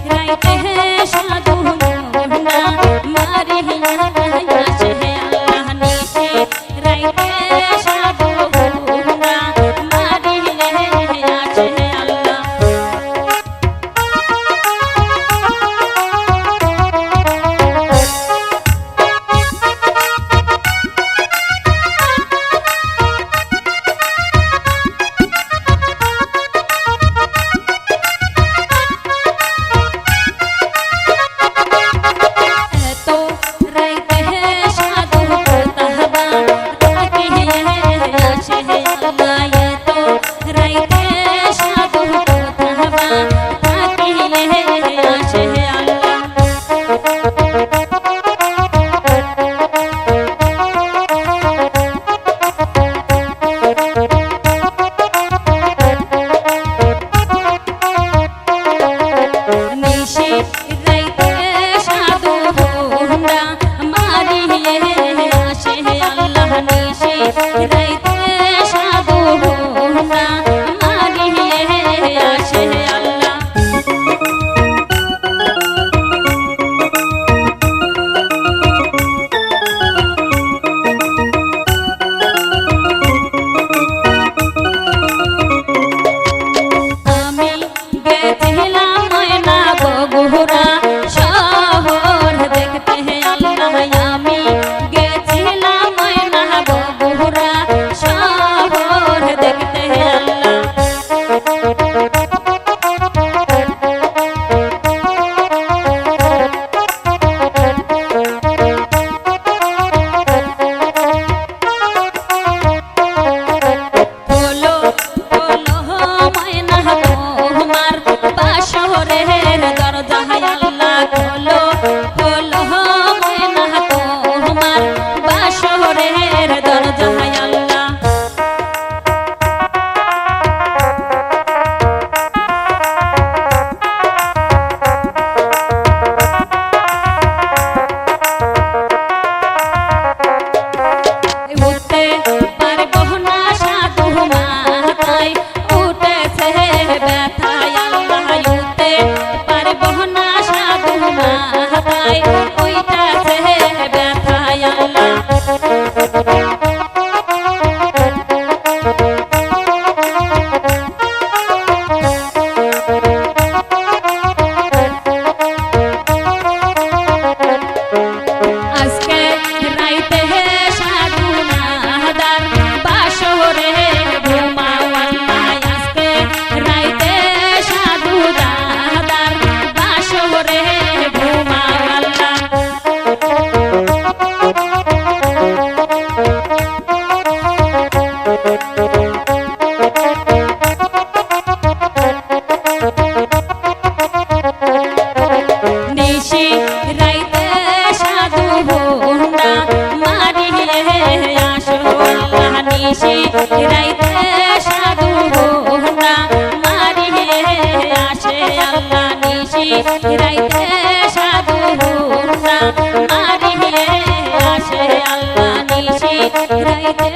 कहते हैं সে হে রাইতে সাধু গোনা মারিয়ে আসে আল্লাহ নিশি রাইতে সাধু গোনা মারিয়ে আসে আল্লাহ নিশি রাইতে